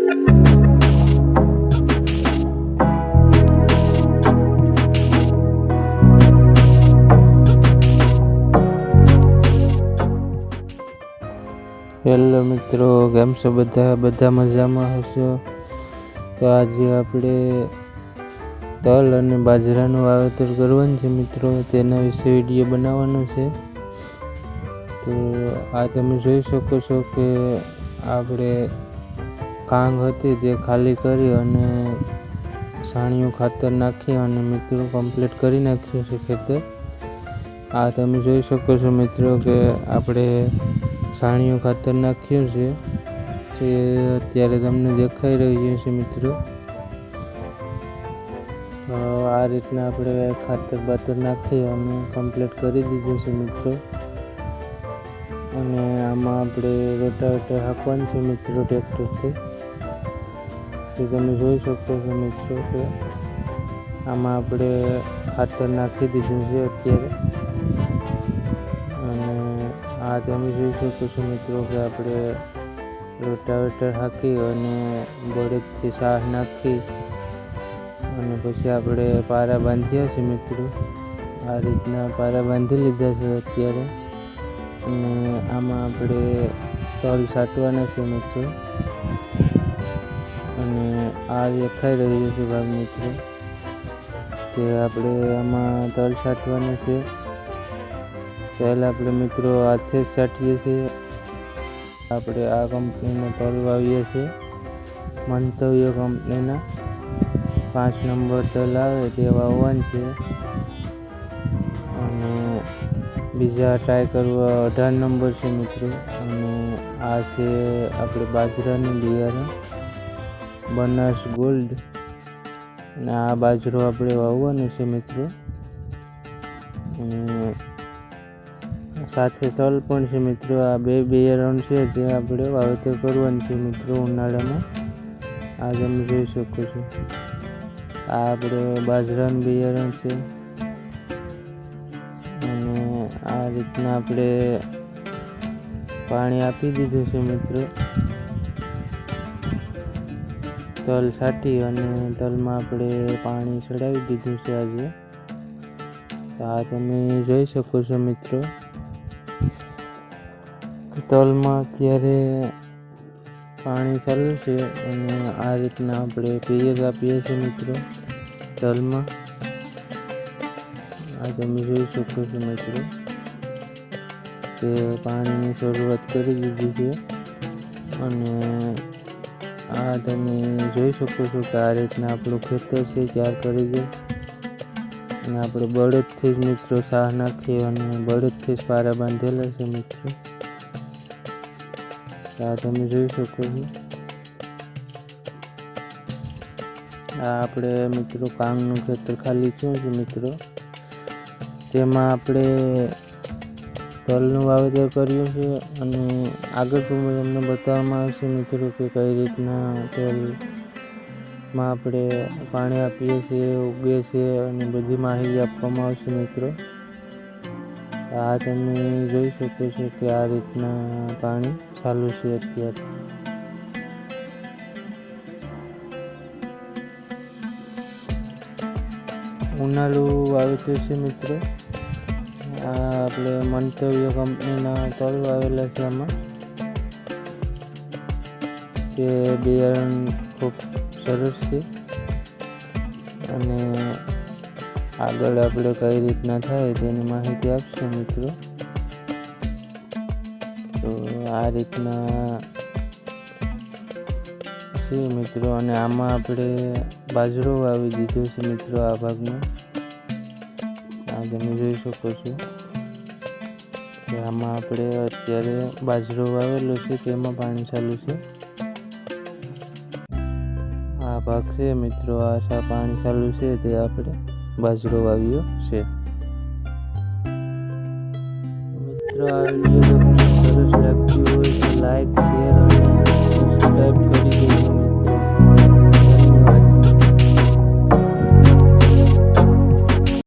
Hello મિત્રો, કેમ છો બધા? બધા મજામાં હશો? તો આજે આપણે તલ અને બાજરાનું વાવેતર કરવાનું છે મિત્રો. તેના વિશે વીડિયો બનાવવાનો છે. તો આ તમે જોઈ શકો છો કે આપણે કાંગ હતી તે ખાલી કરી અને સાણિયું ખાતર નાખી અને મિત્રો કમ્પ્લીટ કરી નાખ્યું છે ખેતર આ તમે જોઈ શકો છો મિત્રો કે આપણે સાણિયું ખાતર નાખ્યું છે. તે અત્યારે તમને દેખાઈ રહ્યું છે મિત્રો. આ રીતના આપણે ખાતર બાતર નાખી અને કમ્પ્લીટ કરી દીધું છે મિત્રો. અને આમાં આપણે રોટાવેટર હાંકવાનું છે મિત્રો, ટ્રેક્ટરથી. તે તમે જોઈ શકો છો મિત્રો કે આમાં આપણે ખાતર નાખી દીધું છે અત્યારે. અને આ તમે જોઈ શકો છો મિત્રો કે આપણે રોટાવેટર હાંકી અને બળદથી સાહ નાખી અને પછી આપણે પારા બાંધ્યા છે મિત્રો. આ રીતના પારા બાંધી લીધા છે અત્યારે. અને આમાં આપણે તલ સાટવાના છે મિત્રો. અને આ દેખાઈ રહ્યું છે ભાગ મિત્રો, કે આપણે આમાં તલ છાંટવાનું છે. તેલ આપણે મિત્રો હાથે જ છાંટીએ છીએ. આપણે આ કંપનીનો તલ વાવીએ છીએ. મંતવ્ય કંપનીના પાંચ નંબર તલ આવે તે વાવવાનું છે. અને બીજા ટ્રાય કરવા અઢાર નંબર છે મિત્રો. અને આ છે આપણે બાજરાનું બિયારણ. બનાસ ગોલ્ડ અને આ બાજરો આપણે વાવવાનો છે મિત્રો. સાથે તલ પણ છે મિત્રો. આ બે બિયારણ છે જે આપણે વાવેતર કરવાનું છે મિત્રો ઉનાળામાં. આ તમે જોઈ શકો છો. આ આપણે બાજરાનું બિયારણ છે. અને આ રીતના આપણે પાણી આપી દીધું છે મિત્રો. તલ સાટી અને તલમાં આપણે પાણી ચડાવી દીધું છે આજે. આ તમે જોઈ શકો છો મિત્રો. તલમાં અત્યારે પાણી ચાલુ છે અને આ રીતના આપણે પિયત આપીએ છીએ મિત્રો તલમાં. આ તમે જોઈ શકો છો મિત્રો કે પાણીની શરૂઆત કરી દીધી છે. અને આ તમે જોઈ શકો છો કે આ રીતના આપણું ખેતર છે ત્યાર કરી દે અને આપણે બળદથી જ મિત્રો સાહ નાખીએ અને બળદથી જ પારા બાંધેલા છે મિત્રો. આ તમે જોઈ શકો છો. આ આપણે મિત્રો કાંગનું ખેતર ખાલી થયું છે મિત્રો. તેમાં આપણે તલનું વાવેતર કર્યું છે અને આગળ પણ તમને બતાવવામાં આવશે મિત્રો કે કઈ રીતના તલમાં આપણે પાણી આપીએ છીએ, ઉગે છે અને બધી માહિતી આપવામાં આવશે મિત્રો. આ તમે જોઈ શકો છો કે આ રીતના પાણી ચાલુ છે અત્યારે. ઉનાળુ વાવેતર છે મિત્રો. આ આપણે મંતવ્ય કંપનીના તલ આવેલા છે આમાં. તે બિયારણ ખૂબ સરસ છે. અને આગળ આપણે કઈ રીતના થાય તેની માહિતી આપશું મિત્રો? તો આ રીતના છે મિત્રો. અને આમાં આપણે બાજરો વાવી દીધો છે મિત્રો આ ભાગમાં. આ તમે જોઈ શકો છો. કે આમાં આપણે અત્યારે બાજરો વાવેલો છે, તેમાં પાણી ચાલુ છે. આ ભાગ છે, મિત્રો, આ પાણી ચાલુ છે, તે આપણે બાજરો વાવ્યો છે. મિત્રો, આ વીડિયો તમને સરસ લાગ્યું